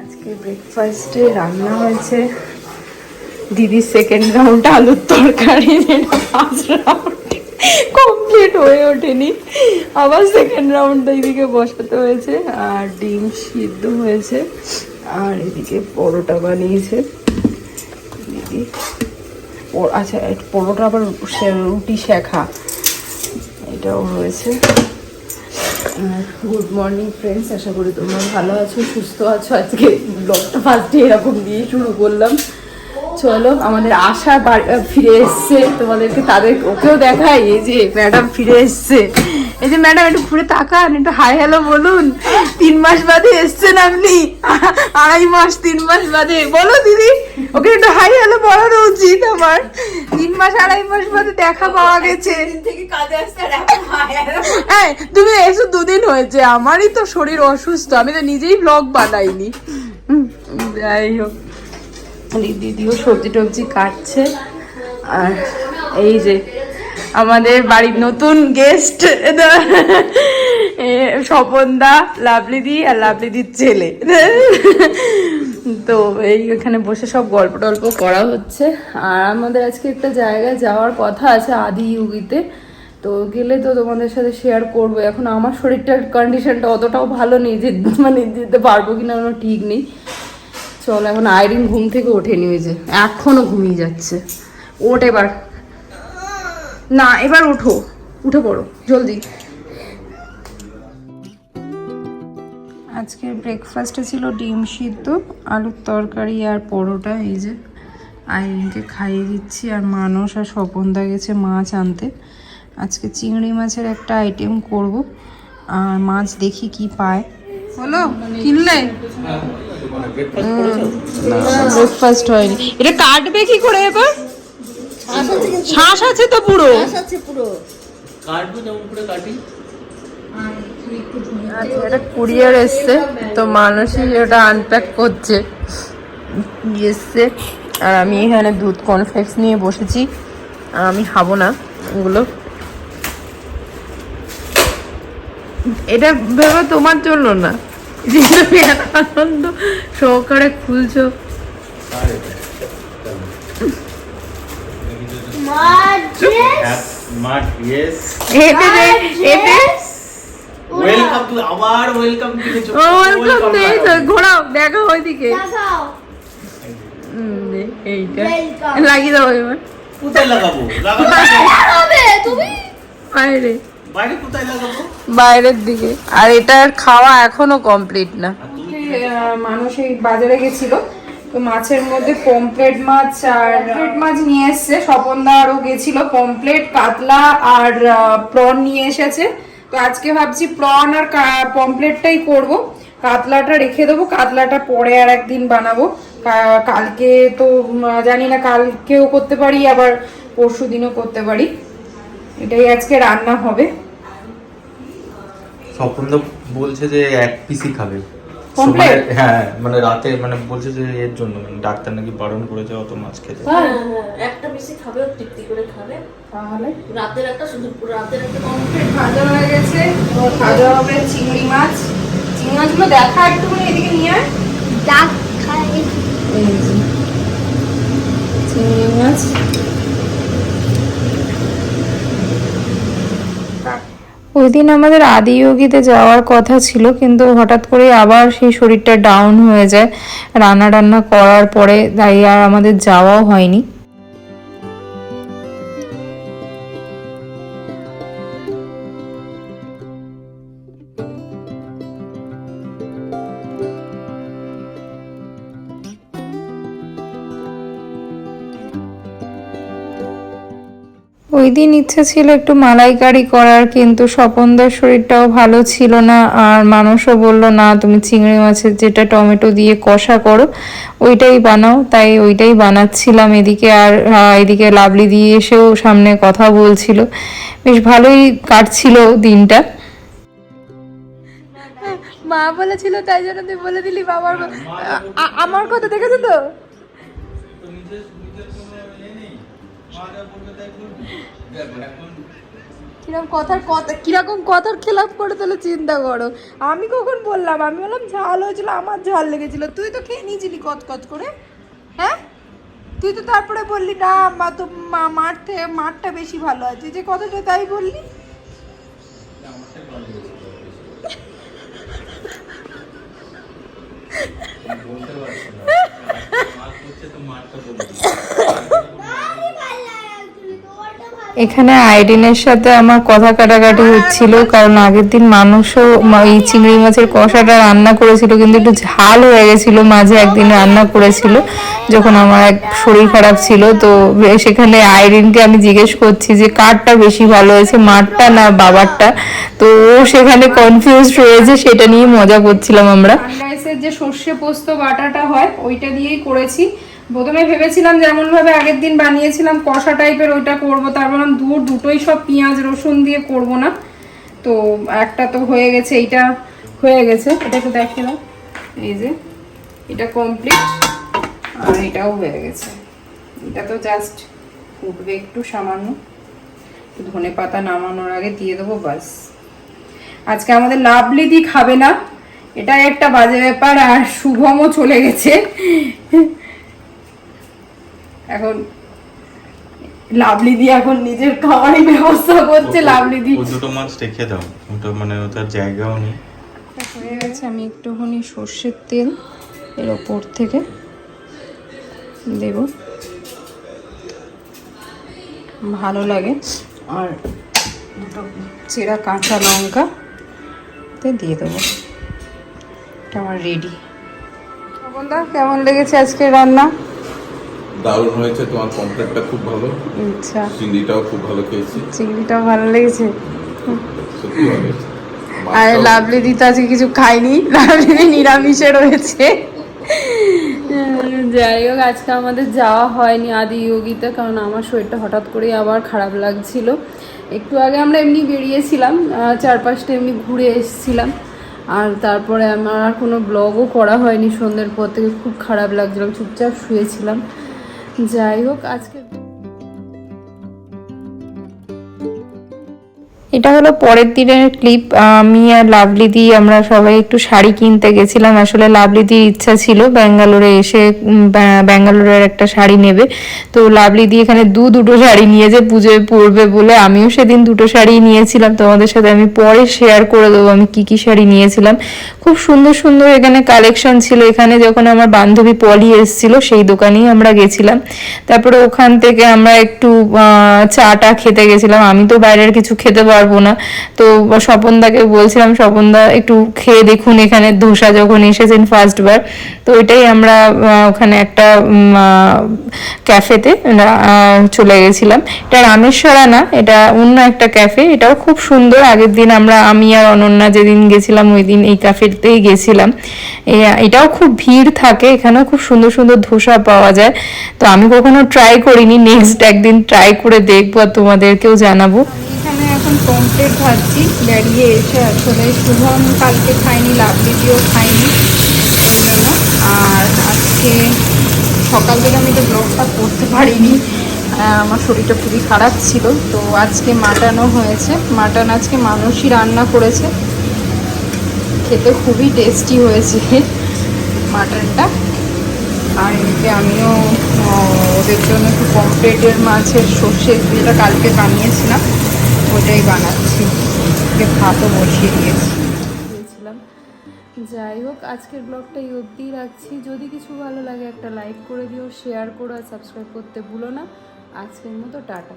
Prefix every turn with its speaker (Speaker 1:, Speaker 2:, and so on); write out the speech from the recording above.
Speaker 1: আজকে ব্রেকফাস্টে রান্না হয়েছে। দিদির সেকেন্ড রাউন্ড আলুর তরকারি কমপ্লিট হয়ে ওঠেনি। আবার সেকেন্ড রাউন্ডটা এদিকে বসাতে হয়েছে, আর ডিম সিদ্ধ হয়েছে, আর এদিকে পরোটা বানিয়েছে। দিদি আচ্ছা পরোটা আবার রুটি শেখা। এটাও রয়েছে। গুড মর্নিং ফ্রেন্ডস আশা করি তোমরা ভালো আছো, সুস্থ আছো। আজকে ব্লগটা ফার্স্টে এরকম দিয়ে শুরু করলাম। চলো, আমাদের আশা ফিরে এসছে। তোমাদেরকে তাদের ওকেও দেখাই, এই যে ম্যাডাম ফিরে এসছে। এই যে ম্যাডাম একটু ঘুরে তাকান একটু হাই হ্যালো বলুন। তিন মাস বাদে এসছেন আপনি। আড়াই মাস তিন মাস বাদে। বলো দিদি ওকে একটু হাই হ্যালো বলানো উচিত আমার। তিন মাস আড়াই মাস বাদে দেখা পাওয়া গেছে। হ্যাঁ তুমি এসো দুদিন হয়েছে আমারই তো শরীর অসুস্থ আমি তো নিজেই ব্লগ বানাইনি। যাই হোক। দিদিও সবজি টবজি কাটছে আর এই যে আমাদের বাড়ির নতুন গেস্ট স্বপনদা, লাভলিদি আর লাভলিদির ছেলে। তো এই এখানে বসে সব গল্প টল্প করা হচ্ছে। আর আমাদের আজকে একটা জায়গায় যাওয়ার কথা আছে আদি ইউগিতে। তো গেলে তো তোমাদের সাথে শেয়ার করব। এখন আমার শরীরটার কন্ডিশনটা অতটাও ভালো নেই যে মানে যেতে পারব কিনা কোনো ঠিক নেই। চল, এখন আইরিন ঘুম থেকে ওঠেনি ওই যে, এখনও ঘুমিয়ে যাচ্ছে। ওঠ এবার না এবার ওঠো উঠে পড়ো জলদি। আজকের ব্রেকফাস্টে ছিল ডিম সিদ্ধ আলুর তরকারি আর পরোটা এই যে আইরিনকে খাইয়ে দিচ্ছি আর মানুষ আর স্বপনদা গেছে মাছ আনতে। আজকে চিংড়ি মাছের একটা আইটেম করব আর মাছ দেখি কি পায়। হলো কিনলে? ব্রেকফাস্ট হয়নি। এটা কাটবে কি করে এবার? শ্বাস আছে তো পুরো।
Speaker 2: কাটবো যেমন করে কাটি।
Speaker 1: আচ্ছা এটা কুরিয়ার এসছে তো মানুষই ওটা আনপ্যাক করছে। এসছে আর আমি এখানে দুধ কর্নফ্লেক্স নিয়ে বসেছি আর আমি খাব না ওগুলো। এটা ভেবে তোমার জন্য না। যে তুমি এত আনন্দ সহকারে খুলছো। ঘোরাও দেখো ওইদিকে এইটা। লাগিয়ে দাও এবার
Speaker 2: কোথায় লাগাবো? লাগাবো
Speaker 1: বাইরে।
Speaker 2: বাইরে। কোথায় লাগাবো?
Speaker 1: বাইরের দিকে। আর এটার খাওয়া এখনও কমপ্লিট না। মানুষ এই বাজারে গেছিল। তো মাছের মধ্যে পমপ্লেট মাছ আর পমপ্লেট মাছ নিয়ে এসছে। স্বপনদা আরও গেছিল। পমপ্লেট কাতলা আর প্রন নিয়ে এসেছে। তো আজকে ভাবছি প্রন আর পমপ্লেটটাই করব। কাতলাটা রেখে দেবো। কাতলাটা পরে আর একদিন বানাবো। কালকে তো জানি না কালকেও করতে পারি আবার পরশু দিনও করতে পারি। এটাই আজকে রান্না হবে।
Speaker 2: স্বপন তো বলছে যে এক পিসি খাবে। হ্যাঁ মানে রাতে মানে বলছে যে এর জন্য মানে ডাক্তার নাকি বারণ করেছে অত মাছ খেতে।
Speaker 3: হ্যাঁ, একটা বেশি খাবে ও তৃপ্তি করে খাবে।
Speaker 1: তাহলে?
Speaker 3: রাতের একটা শুধু রাতের একটা কমপ্লিট
Speaker 1: ভাজা হয়ে গেছে ভাজা হবে চিংড়ি মাছ। চিংড়ি মাছগুলো দেখা একটুখানি এদিকে নিয়ে আয়।
Speaker 3: ডাক খাই।
Speaker 1: চিংড়ি মাছ। ওই আমাদের আদিয়োগীতে যাওয়ার কথা ছিল, কিন্তু হঠাৎ করে আবার সেই শরীরটা ডাউন হয়ে যায়। রান্না টান্না করার পরে তাই আর আমাদের যাওয়াও হয়নি। ওই দিন ইচ্ছে ছিল একটু মালাইকারি করার কিন্তু স্বপনদার শরীরটাও ভালো ছিল না আর মানুষও বলল না তুমি চিংড়ি মাছের যেটা টমেটো দিয়ে কষা করো ওইটাই বানাও তাই ওইটাই বানাচ্ছিলাম এদিকে আর এদিকে লাভলি দিয়ে এসেও সামনে কথা বলছিল বেশ ভালোই কাটছিল দিনটা মা বলেছিল তাই জন্য তুই বলে দিলি বাবার আমার কথা দেখেছ তো কীরকম কথার কথা, কীরকম কথার খেলাপ করে তাহলে চিন্তা করো। আমি কখন বললাম? আমি বললাম, ঝাল হয়েছিল, আমার ঝাল লেগেছিল। তুই তো খেয়ে নিয়েছিলি কত কত করে হ্যাঁ? তুই তো তারপরে বললি, না, মা তো মাঠ থেকে মাঠটা বেশি ভালো আছে তুই যে কথাটা তাই বললি?
Speaker 2: বলতে পারছি না। মার করছে তো মারটা বলবি
Speaker 1: এখানে আইরিনের সাথে আমার কথা কাটাকাটি হচ্ছিল, কারণ আগের দিন মানুষও এই চিংড়ি মাছের কষাটা রান্না করেছিল, কিন্তু একটু ঝাল হয়ে গেছিল, মাঝে একদিন রান্না করেছিল, যখন আমার এক শরীর খারাপ ছিল, তো সেখানে আইরিনকে আমি জিজ্ঞেস করছি যে, কারটা বেশি ভালো হয়েছে, মারটা না বাবারটা? তো ও সেখানে কনফিউজ হয়েছে সেটা নিয়ে মজা করছিলাম আমরা। যে সর্ষে পোস্ত বাটাটা হয়, ওইটা দিয়েই করেছি। প্রথমে ভেবেছিলাম যেমন ভাবে আগের দিন বানিয়েছিলাম, কষা টাইপের ওইটা করব তারপর ভাবলাম দূর দুটোই সব পেঁয়াজ, রসুন দিয়ে করব না। তো একটা তো হয়ে গেছে, এইটা হয়ে গেছে, এটা একটু দেখে নাও এই যে, এটা কমপ্লিট আর এটাও হয়ে গেছে। এটা তো জাস্ট উঠবে একটু সামান্য। ধনে পাতা নামানোর আগে দিয়ে দেবো বাস আজকে আমাদের লাভলি দি খাবে না এটা একটা বাজে ব্যাপার, আর শুভমও চলে গেছে। এখন লাভলি দি এখন নিজের খাবারই ব্যবস্থা করছে লাভলি দি।
Speaker 2: দুটো মাছ রেখে দাও। ওটা মানে ওটার জায়গাও নেই।
Speaker 1: হয়ে গেছে আমি একটুখানি সর্ষের তেল এর ওপর থেকে দেব। ভালো লাগে। আর দুটো চেরা কাঁচা লঙ্কা তে দিয়ে দেবো। এটা আমার রেডি দা কেমন লেগেছে আজকে রান্না?
Speaker 4: দারুণ হয়েছে তোমার কমপ্লেটটা খুব ভালো।
Speaker 1: আচ্ছা।
Speaker 4: চিংড়িটাও খুব ভালো খেয়েছি।
Speaker 1: চিংড়িটাও ভালো লেগেছে।
Speaker 4: সত্যি ভালো হয়েছে।
Speaker 1: আর লাভলি দি তো আজকে কিছু খাইনি লাভলি দি নিরামিষে রয়েছে। যাই হোক আজকে আমাদের যাওয়া হয়নি আদি যোগিতে কারণ আমার শরীরটা হঠাৎ করেই আবার খারাপ লাগছিল। একটু আগে আমরা এমনি বেরিয়েছিলাম চারপাশটা এমনি ঘুরে এসেছিলাম। আর তারপরে আমার আর কোনো ব্লগও করা হয়নি সন্ধ্যের পর থেকে খুব খারাপ লাগছিল আমি চুপচাপ শুয়েছিলাম। যাই হোক আজকে এটা হলো পরের দিনের ক্লিপ আমি আর লাভলি দি আমরা সবাই একটু শাড়ি কিনতে গেছিলাম। আসলে লাভলি দির ইচ্ছা ছিল ব্যাঙ্গালোরে এসে ব্যাঙ্গালোরের একটা শাড়ি নেবে। তো লাভলি দি এখানে দু দুটো শাড়ি নিয়েছে, পুজোয় পরবে বলে আমিও সেদিন দুটো শাড়ি নিয়েছিলাম। তোমাদের সাথে আমি পরে শেয়ার করে দেবো আমি কি কি শাড়ি নিয়েছিলাম। খুব সুন্দর সুন্দর এখানে কালেকশন ছিল। এখানে যখন আমার বান্ধবী পলি এসেছিল, সেই দোকানেই আমরা গেছিলাম। তারপরে ওখান থেকে আমরা একটু চাটা খেতে গেছিলাম। আমি তো বাইরের কিছু খেতে পারব না। তো স্বপনদাকে বলছিলাম, স্বপনদা, একটু খেয়ে দেখুন এখানে ধোসা যখন এসেছেন ফার্স্ট বার। তো ওইটাই আমরা ওখানে একটা ক্যাফেতে চলে গেছিলাম। এটা রামেশ্বরা না, এটা অন্য একটা ক্যাফে এটাও খুব সুন্দর। আগের দিন আমরা, আমি আর অনন্যা যেদিন গেছিলাম, ওই দিন এই ক্যাফেতেই গেছিলাম। এটাও খুব ভিড় থাকে, এখানেও খুব সুন্দর সুন্দর ধোসা পাওয়া যায়। তো আমি কখনো ট্রাই করিনি নেক্সট একদিন ট্রাই করে দেখব আর তোমাদেরকেও জানাব। এখানে কমপ্লিট খাচ্ছি বেরিয়ে এসে আসলে শুভম কালকে খাইনি লাভলিদিও খাইনি ওই জন্য। আর আজকে সকাল থেকে আমি তো ব্লগটা করতে পারিনি। আমার শরীরটা খুবই খারাপ ছিল। তো আজকে মাটানও হয়েছে। মাটন আজকে মানুষই রান্না করেছে। খেতে খুবই টেস্টি হয়েছে মাটনটা। আর এমনিতে আমিও ওদের জন্য একটু পমপ্লেটের মাছের সর্ষের যেটা কালকে বানিয়েছিলাম, ওটাই বানাচ্ছি। ভাতও বসিয়ে দিয়েছি। যাই হোক, আজকের ব্লগটা এই অবধিই রাখছি। যদি কিছু ভালো লাগে একটা লাইক করে দিও শেয়ার করো আর সাবস্ক্রাইব করতে ভুলো না। আজকের মতো টাটা।